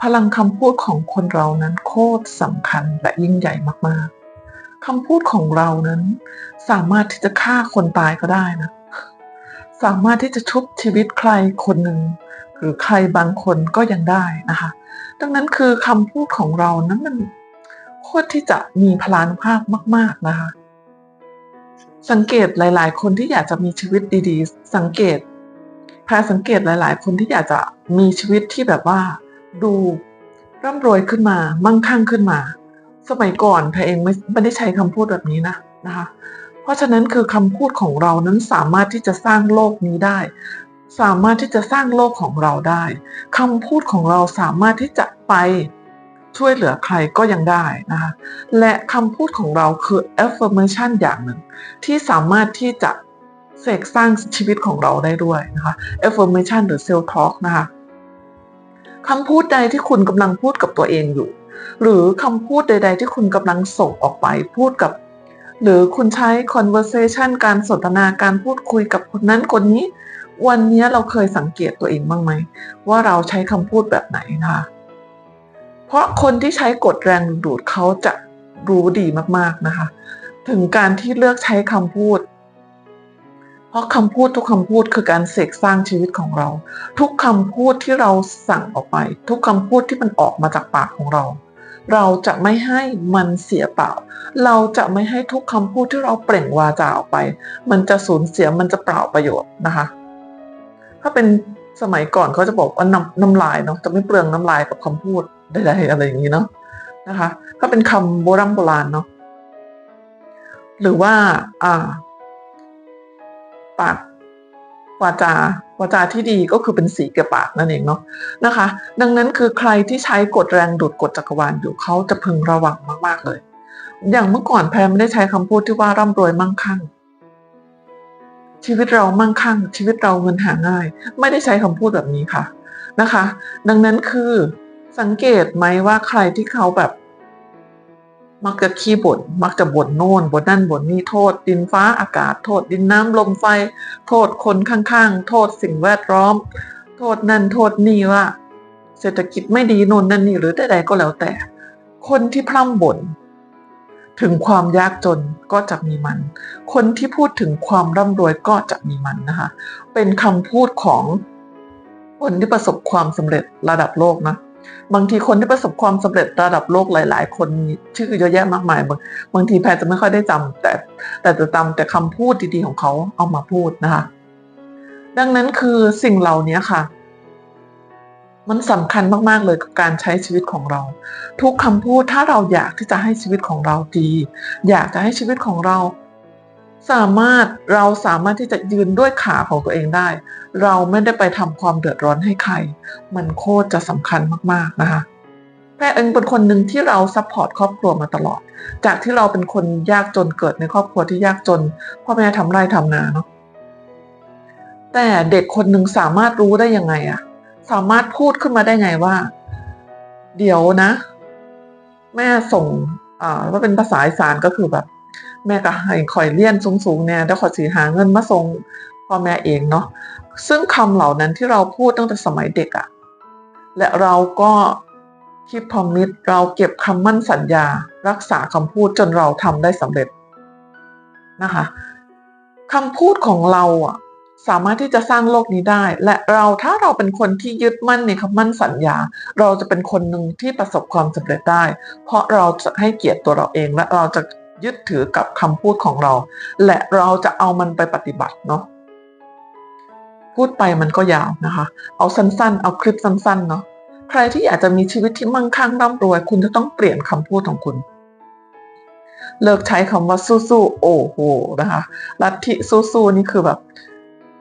พลังคำพูดของคนเรานั้นโคตรสำคัญและยิ่งใหญ่มากๆคำพูดของเรานั้น สามารถที่จะฆ่าคนตายก็ได้นะ สามารถที่จะชุบชีวิตใครคนหนึ่งหรือใครบางคนก็ยังได้นะคะ ดังนั้นคือคำพูดของเรานั้นมันโคตรที่จะมีพลานุภาพมาก ๆนะคะสังเกตหลาย ๆ คนที่อยากจะมีชีวิตดี ๆ สังเกตแพรสังเกตหลาย ๆ คนที่อยากจะมีชีวิตที่แบบว่า ดูร่ำรวยขึ้นมา มั่งคั่งขึ้นมา สมัยก่อนแพรเองไม่ไม่ได้ใช้คำพูดแบบนี้นะนะคะ เพราะฉะนั้นคือคำพูดของเรานั้นสามารถที่จะสร้างโลกนี้ได้ สามารถที่จะสร้างโลกของเราได้คำพูดของเราสามารถที่จะไปช่วยเหลือใครก็ยังได้นะคะและคำพูดของเราคือ affirmation อย่างหนึ่ง ที่สามารถที่จะเสกสร้างชีวิตของเราได้ด้วยนะคะ affirmation หรือ self talk นะคะ คำพูดใดที่คุณกำลังพูดกับตัวเองอยู่ หรือคำพูดใด ๆ ที่คุณกำลังส่งออกไปพูดกับ หรือคุณใช้ conversation การสนทนาการพูดคุยกับคนนั้นคนนี้ วันนี้เราเคยสังเกตตัวเองบ้างไหม ว่าเราใช้คำพูดแบบไหนนะคะเพราะคนที่ใช้กฎแรงดึงดูดเขาจะรู้ดีมากๆนะคะ ถึงการที่เลือกใช้คำพูด เพราะคำพูดทุกคำพูดคือการเสกสร้างชีวิตของเรา ทุกคำพูดที่เราสั่งออกไป ทุกคำพูดที่มันออกมาจากปากของเรา เราจะไม่ให้มันเสียเปล่า เราจะไม่ให้ทุกคำพูดที่เราเปล่งวาจาออกไป มันจะสูญเสียมันจะเปล่าประโยชน์นะคะ ถ้าเป็นสมัยก่อนเขาจะบอกว่าน้ำน้ำลายเนาะจะไม่เปลืองน้ำลายกับคำพูดใดๆอะไรอย่างนี้เนาะนะคะ ก็เป็นคำโบราณโบราณเนาะหรือว่า อ่า ปากวาจาวาจาที่ดีก็คือเป็นสีแก่ปากนั่นเองเนาะนะคะ ดังนั้นคือใครที่ใช้กฎแรงดูดกฎจักรวาลอยู่เขาจะพึงระวังมากๆเลย อย่างเมื่อก่อนแพรไม่ได้ใช้คำพูดที่ว่าร่ำรวยมั่งคั่ง ชีวิตเรามั่งคั่ง ชีวิตเราเงินหาง่าย ไม่ได้ใช้คำพูดแบบนี้ค่ะนะคะ ดังนั้นคือสังเกตไหมว่าใครที่เขาแบบ มักจะขี้บ่นมักจะบ่นโน่นบ่นนั่นบ่นนี่โทษ ดินฟ้าอากาศ โทษ ดินน้ำลมไฟ โทษคนข้างๆ โทษสิ่งแวดล้อม โทษนั่นโทษนี่ว่า เศรษฐกิจไม่ดีโน่นนั่นนี่หรือใดๆก็แล้วแต่ คนที่พร่ำบ่นถึงความยากจนก็จะมีมัน คนที่พูดถึงความร่ำรวยก็จะมีมันนะคะ เป็นคำพูดของคนที่ประสบความสำเร็จระดับโลกนะ บางทีคนที่ประสบความสำเร็จระดับโลกหลาย ๆ คนชื่อเยอะแยะมากมาย บางบางทีแพทย์จะไม่ค่อยได้จำแต่แต่จะจำแต่คำพูดดีๆของเขาเอามาพูดนะคะ ดังนั้นคือสิ่งเหล่านี้ค่ะ มันสำคัญมากๆเลยกับการใช้ชีวิตของเรา ทุกคำพูดถ้าเราอยากที่จะให้ชีวิตของเราดี อยากจะให้ชีวิตของเรา สามารถเราสามารถที่จะยืนด้วยขาของตัวเองได้ เราไม่ได้ไปทำความเดือดร้อนให้ใคร มันโคตรจะสำคัญมากๆนะคะแม่เองเป็นคนหนึ่งที่เราซัพพอร์ตครอบครัวมาตลอด จากที่เราเป็นคนยากจนเกิดในครอบครัวที่ยากจนพ่อแม่ทำไร่ทำนาเนาะแต่เด็กคนหนึ่งสามารถรู้ได้ยังไงอะสามารถพูดขึ้นมาได้ไงว่า เดี๋ยวนะ แม่ส่งอ่าว่าเป็นภาษาอีสานก็คือแบบ แม่ก็ให้คอยเลี้ยนสูงๆเนี่ยแล้วขอสีหาเงินมาส่งพ่อแม่เองเนาะซึ่งคำเหล่านั้นที่เราพูดตั้งแต่สมัยเด็กอะและเราก็คิดพอมิตรเราเก็บคำมั่นสัญญา รักษาคำพูดจนเราทำได้สำเร็จนะคะคำพูดของเราอะสามารถที่จะสร้างโลกนี้ได้ และเราถ้าเราเป็นคนที่ยึดมั่นในคำมั่นสัญญา เราจะเป็นคนหนึ่งที่ประสบความสำเร็จได้ เพราะเราจะให้เกียรติตัวเราเองและเราจะ ยึดถือกับคำพูดของเรา และเราจะเอามันไปปฏิบัติเนาะพูดไปมันก็ยาวนะคะ เอาสั้นๆ เอาคลิปสั้นๆเนาะใครที่อยากจะมีชีวิตที่มั่งคั่งร่ำรวย คุณจะต้องเปลี่ยนคำพูดของคุณ เลิกใช้คำว่าสู้ๆโอ้โหนะคะลัทธิสู้ๆนี่คือแบบ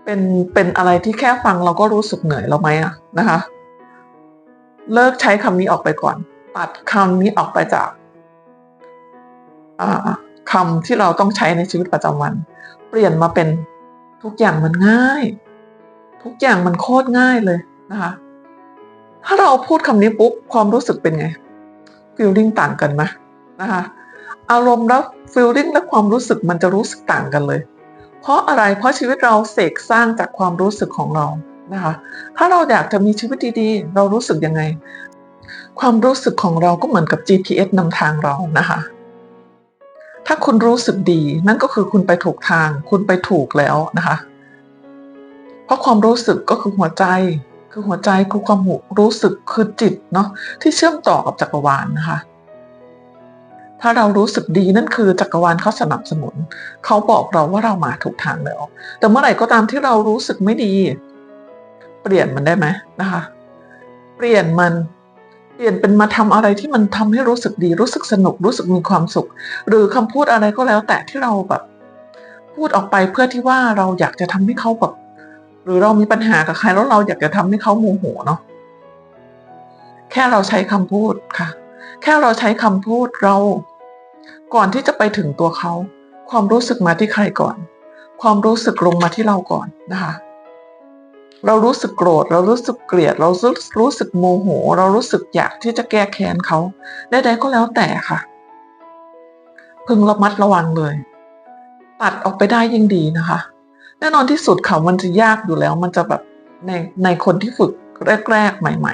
เป็นเป็นอะไรที่แค่ฟังเราก็รู้สึกเหนื่อยแล้วไหมอะนะคะ เลิกใช้คำนี้ออกไปก่อน ตัดคำนี้ออกไปจาก คำที่เราต้องใช้ในชีวิตประจำวัน เปลี่ยนมาเป็นทุกอย่างมันง่าย ทุกอย่างมันโคตรง่ายเลยนะคะ ถ้าเราพูดคำนี้ปุ๊บความรู้สึกเป็นไงฟีลลิ่งต่างกันไหมนะคะอารมณ์แล้วฟีลลิ่งและความรู้สึกมันจะรู้สึกต่างกันเลย เพราะอะไรเพราะชีวิตเราเสกสร้างจากความรู้สึกของเรานะคะถ้าเราอยากจะมีชีวิตดีๆ เรารู้สึกยังไง ความรู้สึกของเราก็เหมือนกับ GPS นำทางเรานะคะ ถ้าคุณรู้สึกดี นั่นก็คือคุณไปถูกทาง คุณไปถูกแล้วนะคะ เพราะความรู้สึกก็คือหัวใจ คือหัวใจคือความหูรู้สึกคือจิตเนาะที่เชื่อมต่อกับจักรวาลนะคะ ถ้าเรารู้สึกดีนั่นคือจักรวาลเขาสนับสนุน เขาบอกเราว่าเรามาถูกทางแล้ว แต่เมื่อไหร่ก็ตามที่เรารู้สึกไม่ดี เปลี่ยนมันได้ไหมนะคะ เปลี่ยนมัน เปลี่ยนเป็นมาทำอะไรที่มันทำให้รู้สึกดี รู้สึกสนุก รู้สึกมีความสุข หรือคำพูดอะไรก็แล้ว แต่ที่เราแบบ พูดออกไปเพื่อที่ว่าเราอยากจะทำให้เขาแบบหรือเรามีปัญหากับใครแล้วเราอยากจะทำให้เขาโมโหเนาะแค่เราใช้คำพูดค่ะ แค่เราใช้คำพูดเรา ก่อนที่จะไปถึงตัวเขา ความรู้สึกมาที่ใครก่อน ความรู้สึกลงมาที่เราก่อนนะคะ เรารู้สึกโกรธ เรารู้สึกเกลียด เรารู้รู้สึกโมโห เรารู้สึกอยากที่จะแก้แค้นเขาใดๆก็แล้วแต่ค่ะ พึงระมัดระวังเลย ตัดออกไปได้ยิ่งดีนะคะ แน่นอนที่สุดเขามันจะยากอยู่แล้ว มันจะแบบในในคนที่ฝึกแรกๆใหม่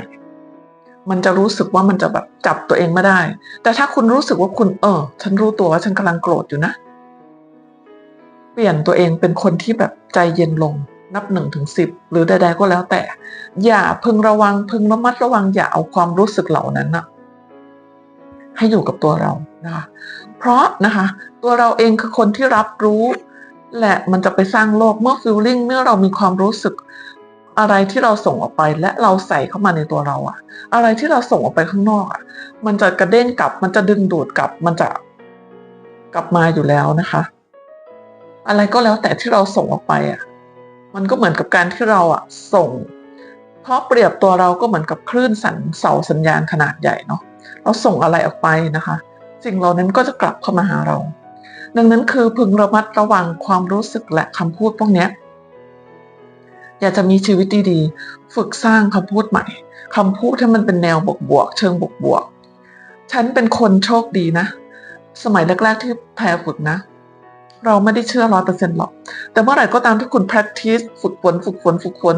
ๆมันจะรู้สึกว่ามันจะแบบจับตัวเองไม่ได้ แต่ถ้าคุณรู้สึกว่าคุณ เออ ฉันรู้ตัวว่าฉันกำลังโกรธอยู่นะ เปลี่ยนตัวเองเป็นคนที่แบบใจเย็นลง นับหนึ่งถึงสิบหรือใดๆก็แล้วแต่ อย่าพึงระวังพึงระมัดระวังอย่าเอาความรู้สึกเหล่านั้นนะให้อยู่กับตัวเรานะคะเพราะนะคะ ตัวเราเองคือคนที่รับรู้ และมันจะไปสร้างโลกเมื่อฟิลลิ่งเมื่อเรามีความรู้สึกอะไรที่เราส่งออกไปและเราใส่เข้ามาในตัวเราอะอะไรที่เราส่งออกไปข้างนอกอะมันจะกระเด้งกลับ มันจะดึงดูดกลับ มันจะกลับมาอยู่แล้วนะคะ อะไรก็แล้วแต่ที่เราส่งออกไปอะ มันก็เหมือนกับการที่เราอะส่ง เพราะเปรียบตัวเราก็เหมือนกับคลื่นสัญเสาสัญญาณขนาดใหญ่เนาะเราส่งอะไรออกไปนะคะสิ่งเหล่านั้นก็จะกลับเข้ามาหาเรา ดังนั้นคือพึงระมัดระวังความรู้สึกและคำพูดพวกนี้อยากจะมีชีวิตดีๆ ฝึกสร้างคำพูดใหม่คำพูดที่มันเป็นแนวบวกๆเชิงบวกๆฉันเป็นคนโชคดีนะ สมัยแรกๆที่แพรฝึกนะ เราไม่ได้เชื่อร้อยเปอร์เซ็นต์หรอก แต่เมื่อไหร่ก็ตามที่คุณ practice ฝึกฝนฝึกฝนฝึกฝน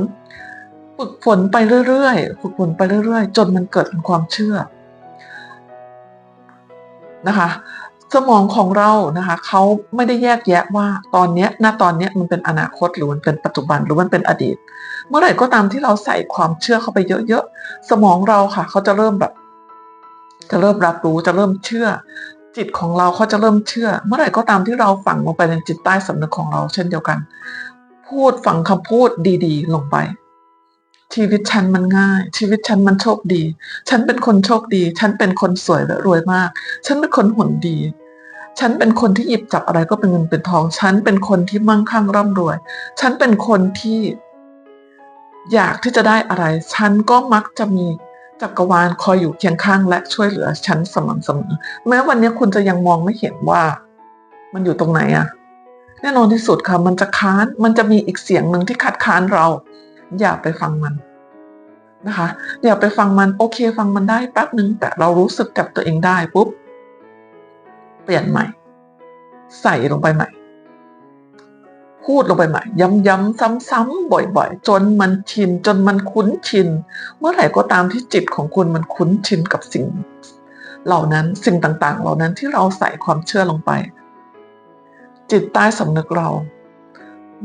ฝึกฝนไปเรื่อยๆ ฝึกฝนไปเรื่อยๆ จนมันเกิดเป็นความเชื่อนะคะ สมองของเรานะคะเขาไม่ได้แยกแยะว่าตอนนี้ยณตอนนี้มันเป็นอนาคตหรือมันเป็นปัจจุบันหรือมันเป็นอดีต เมื่อไหร่ก็ตามที่เราใส่ความเชื่อเข้าไปเยอะๆ สมองเราค่ะเขาจะเริ่มแบบ จะเริ่มรับรู้จะเริ่มเชื่อ จิตของเราเขาจะเริ่มเชื่อ เมื่อไหร่ก็ตามที่เราฝังลงไปในจิตใต้สำนึกของเราเช่นเดียวกัน พูดฝังคำพูดดีๆ ลงไป ชีวิตฉันมันง่าย ชีวิตฉันมันโชคดี ฉันเป็นคนโชคดี ฉันเป็นคนสวยและรวยมาก ฉันเป็นคนหุ่นดี ฉันเป็นคนที่หยิบจับอะไรก็เป็นเงินเป็นทอง ฉันเป็นคนที่มั่งคั่งร่ำรวย ฉันเป็นคนที่อยากที่จะได้อะไร ฉันก็มักจะมี จักรวาลคอยอยู่เคียงข้างและช่วยเหลือฉันสม่ำเสมอแม้วันนี้คุณจะยังมองไม่เห็นว่า มันอยู่ตรงไหนอะแน่นอนที่สุดค่ะ มันจะค้านมันจะมีอีกเสียงหนึ่งที่คัดค้านเรา อย่าไปฟังมันนะคะ อย่าไปฟังมันโอเค ฟังมันได้แป๊บหนึ่งแต่เรารู้สึกกับตัวเองได้ปุ๊บเปลี่ยนใหม่ ใส่ลงไปใหม่ พูดลงไปใหม่ ย้ำๆซ้ำๆบ่อยๆ จนมันชิน จนมันคุ้นชิน เมื่อไหร่ก็ตามที่จิตของคุณมันคุ้นชินกับสิ่ง เหล่านั้นสิ่งต่างๆ เหล่านั้นที่เราใส่ความเชื่อลงไป จิตใต้สำนึกเรา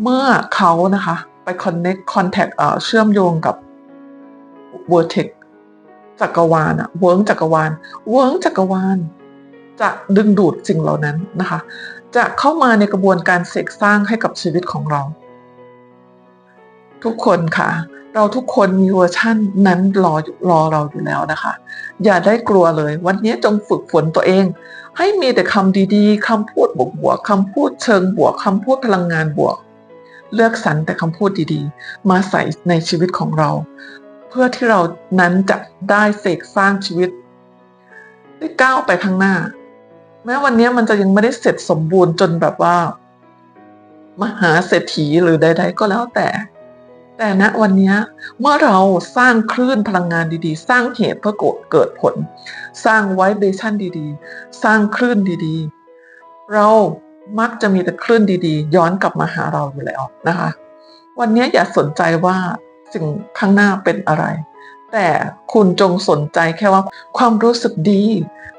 เมื่อเขานะคะไป connect contact เชื่อมโยงกับ vortex จักรวาลอะเวิร์งจักรวาล เวิร์งจักรวาล จะดึงดูดสิ่งเหล่านั้นนะคะ จะเข้ามาในกระบวนการเสกสร้างให้กับชีวิตของเรา ทุกคนค่ะ เราทุกคนมีเวอร์ชั่นนั้นรอรอเราอยู่แล้วนะคะ อย่าได้กลัวเลย วันนี้จงฝึกฝนตัวเอง ให้มีแต่คำดีๆคำพูดบวกๆคำพูดเชิงบวกคำพูดพลังงานบวก เลือกสรรแต่คำพูดดีๆ มาใส่ในชีวิตของเรา เพื่อที่เรานั้นจะได้เสกสร้างชีวิตได้ก้าวไปข้างหน้า แม้วันนี้มันจะยังไม่ได้เสร็จสมบูรณ์จนแบบว่า มหาเศรษฐีหรือใด ๆ ก็แล้วแต่ แต่ณวันนี้เมื่อเราสร้างคลื่นพลังงานดีๆ สร้างเหตุเพื่อเกิดผล สร้างไวเบชั่นดีๆ สร้างคลื่นดีๆ เรามักจะมีแต่คลื่นดีๆ ย้อนกลับมาหาเราอยู่แล้วนะคะ วันนี้อย่าสนใจว่าสิ่งข้างหน้าเป็นอะไร แต่คุณจงสนใจแค่ว่าความรู้สึกดี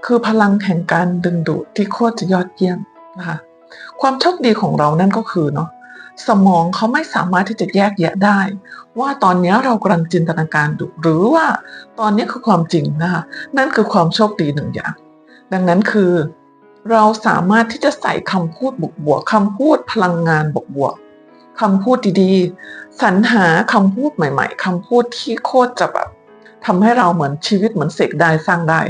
คือพลังแห่งการดึงดูดที่โคตรจะยอดเยี่ยมนะคะความโชคดีของเรานั่นก็คือเนาะสมองเขาไม่สามารถที่จะแยกแยะได้ ว่าตอนนี้เรากำลังจินตนาการดูหรือว่าตอนนี้คือความจริงนะคะนั่นคือความโชคดีหนึ่งอย่าง ดังนั้นคือ เราสามารถที่จะใส่คำพูดบวกๆคำพูดพลังงานบวกๆคำพูดดีๆสรรหาคำพูดใหม่ ๆคำพูดที่โคตรจะแบบ ทำให้เราเหมือนชีวิตเหมือนเสกได้สร้างได้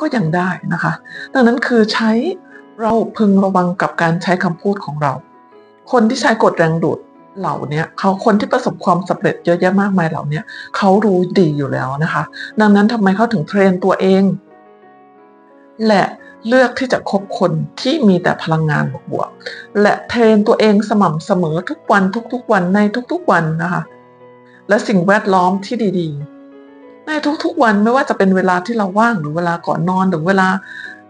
ก็ยังได้นะคะ ดังนั้นคือใช้เราพึงระวังกับการใช้คำพูดของเรา คนที่ใช้กฎแรงดูดเหล่านี้เขาคนที่ประสบความสำเร็จเยอะแยะมากมายเหล่านี้เขารู้ดีอยู่แล้วนะคะ ดังนั้นทำไมเขาถึงเทรนตัวเอง และเลือกที่จะคบคนที่มีแต่พลังงานบวกๆและเทรนตัวเองสม่ำเสมอทุกวันทุกๆวันในทุกๆวันนะคะ และสิ่งแวดล้อมที่ดี ๆ ในทุกๆวันไม่ว่าจะเป็นเวลาที่เราว่างหรือเวลาก่อนนอนหรือเวลา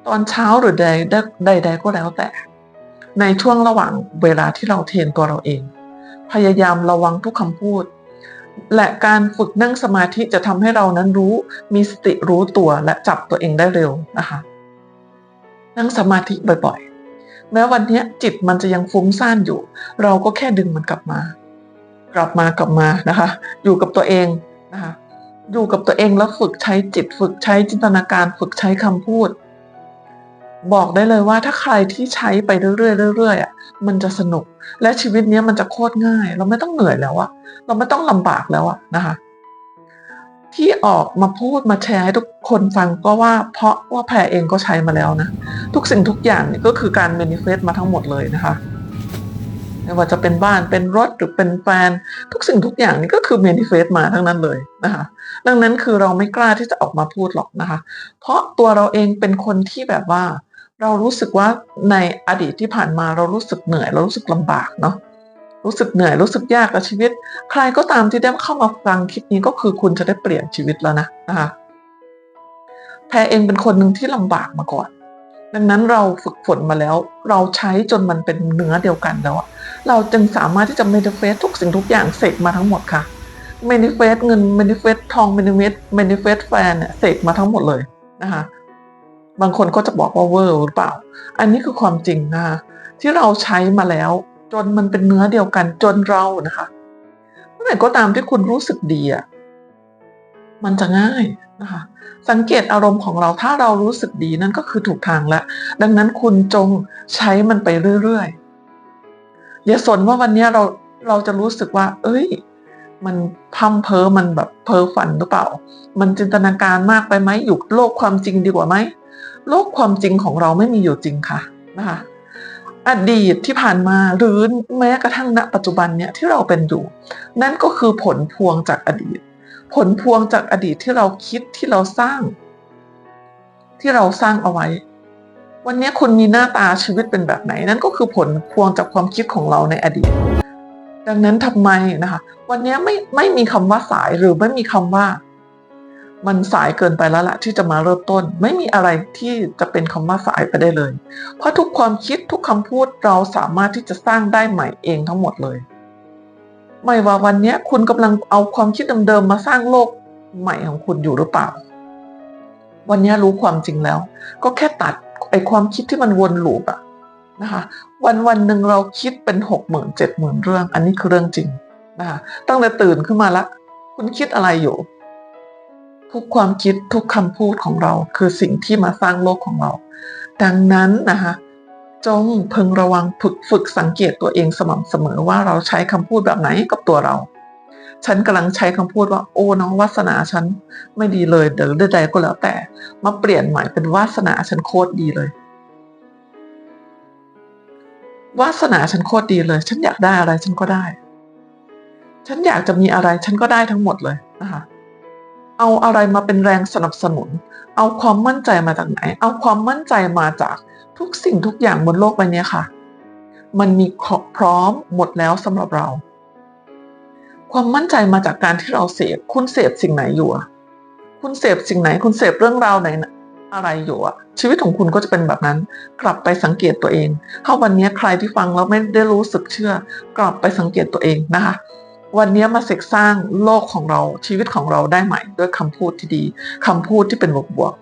ตอนเช้าหรือใดใดๆก็แล้วแต่ ในช่วงระหว่างเวลาที่เราเทรนตัวเราเอง พยายามระวังทุกคำพูด และการฝึกนั่งสมาธิจะทำให้เรานั้นรู้มีสติรู้ตัวและจับตัวเองได้เร็วนะคะ นั่งสมาธิบ่อยๆ แม้วันนี้จิตมันจะยังฟุ้งซ่านอยู่ เราก็แค่ดึงมันกลับมา กลับมากลับมานะคะ อยู่กับตัวเองนะคะ อยู่กับตัวเองแล้วฝึกใช้จิตฝึกใช้จินตนาการฝึกใช้คำพูด บอกได้เลยว่าถ้าใครที่ใช้ไปเรื่อยๆเรื่อยๆอะมันจะสนุก และชีวิตนี้มันจะโคตรง่าย เราไม่ต้องเหนื่อยแล้วอะเราไม่ต้องลำบากแล้วอะนะคะที่ออกมาพูดมาแชร์ให้ทุกคนฟังก็ว่าเพราะว่าแพรเองก็ใช้มาแล้วนะ ทุกสิ่งทุกอย่างก็คือการเมนิเฟสมาทั้งหมดเลยนะคะ ไม่ว่าจะเป็นบ้านเป็นรถหรือเป็นแฟน ทุกสิ่งทุกอย่างนี่ก็คือเมนิเฟสมาทั้งนั้นเลยนะคะดังนั้นคือเราไม่กล้าที่จะออกมาพูดหรอกนะคะ เพราะตัวเราเองเป็นคนที่แบบว่า เรารู้สึกว่าในอดีตที่ผ่านมาเรารู้สึกเหนื่อย เรารู้สึกลำบากเนาะรู้สึกเหนื่อยรู้สึกยากกับชีวิต ใครก็ตามที่ได้เข้ามาฟังคลิปนี้ก็คือคุณจะได้เปลี่ยนชีวิตแล้วนะนะคะแพรเองเป็นคนหนึ่งที่ลำบากมาก่อน ดังนั้นเราฝึกฝนมาแล้ว เราใช้จนมันเป็นเนื้อเดียวกันแล้ว เราจึงสามารถที่จะเมนิเฟสทุกสิ่งทุกอย่างเสกมาทั้งหมดค่ะเมนิเฟสเงินเมนิเฟสทองเมนิเฟสเมนิเฟสแฟนเนี่ยเสกมาทั้งหมดเลยนะคะบางคนก็จะบอกว่าเวอร์หรือเปล่า อันนี้คือความจริงนะคะที่เราใช้มาแล้ว จนมันเป็นเนื้อเดียวกันจนเรานะคะเมื่อไหร่ก็ตามที่คุณรู้สึกดีอะ มันจะง่ายนะคะ สังเกตอารมณ์ของเราถ้าเรารู้สึกดีนั่นก็คือถูกทางแล้ว ดังนั้นคุณจงใช้มันไปเรื่อยๆอย่าสนว่าวันนี้เราเราจะรู้สึกว่า เอ้ย มันพัมเพอมันแบบเพ้อฝันหรือเปล่า มันจินตนาการมากไปไหมอยู่โลกความจริงดีกว่าไหมโลกความจริงของเราไม่มีอยู่จริงค่ะนะคะอดีตที่ผ่านมาหรือแม้กระทั่งณปัจจุบันเนี่ยที่เราเป็นอยู่ นั่นก็คือผลพวงจากอดีต ผลพวงจากอดีตที่เราคิดที่เราสร้าง ที่เราสร้างเอาไว้ วันนี้คุณมีหน้าตาชีวิตเป็นแบบไหน นั่นก็คือผลพวงจากความคิดของเราในอดีต ดังนั้นทำไมนะคะ วันนี้ไม่ไม่มีคำว่าสายหรือไม่มีคำว่า มันสายเกินไปแล้วละที่จะมาเริ่มต้น ไม่มีอะไรที่จะเป็นคำว่าสายไปได้เลย เพราะทุกความคิดทุกคำพูดเราสามารถที่จะสร้างได้ใหม่เองทั้งหมดเลย ไม่ว่าวันนี้คุณกำลังเอาความคิดเดิมๆมาสร้างโลกใหม่ของคุณอยู่หรือเปล่า วันนี้รู้ความจริงแล้ว ก็แค่ตัดไอความคิดที่มันวนลูปอะนะคะวันวันหนึ่งเราคิดเป็นหกหมื่นเจ็ดหมื่นเรื่อง อันนี้คือเรื่องจริงนะคะตั้งแต่ตื่นขึ้นมาละคุณคิดอะไรอยู่ ทุกความคิดทุกคำพูดของเรา คือสิ่งที่มาสร้างโลกของเรา ดังนั้นนะคะ จงพึงระวังฝึกฝึกสังเกตตัวเองสม่ำเสมอว่าเราใช้คำพูดแบบไหนกับตัวเรา ฉันกำลังใช้คำพูดว่า โอ้น้องวาสนาฉันไม่ดีเลยเดี๋ยวใดๆก็แล้วแต่ มาเปลี่ยนใหม่เป็นวาสนาฉันโคตรดีเลยวาสนาฉันโคตรดีเลย ฉันอยากได้อะไรฉันก็ได้ ฉันอยากจะมีอะไรฉันก็ได้ทั้งหมดเลยนะคะ เอาอะไรมาเป็นแรงสนับสนุน เอาความมั่นใจมาจากไหน เอาความมั่นใจมาจากทุกสิ่งทุกอย่างบนโลกใบนี้ค่ะ มันมีพร้อมหมดแล้วสำหรับเรา ความมั่นใจมาจากการที่เราเสพคุณเสพสิ่งไหนอยู่อะคุณเสพสิ่งไหน คุณเสพเรื่องราวไหนอะไรอยู่อะชีวิตของคุณก็จะเป็นแบบนั้น กลับไปสังเกตตัวเอง ถ้าวันนี้ใครที่ฟังแล้วไม่ได้รู้สึกเชื่อ กลับไปสังเกตตัวเองนะคะ วันนี้มาเสกสร้างโลกของเราชีวิตของเราได้ใหม่ด้วยคำพูดที่ดีคำพูดที่เป็นบวกบวก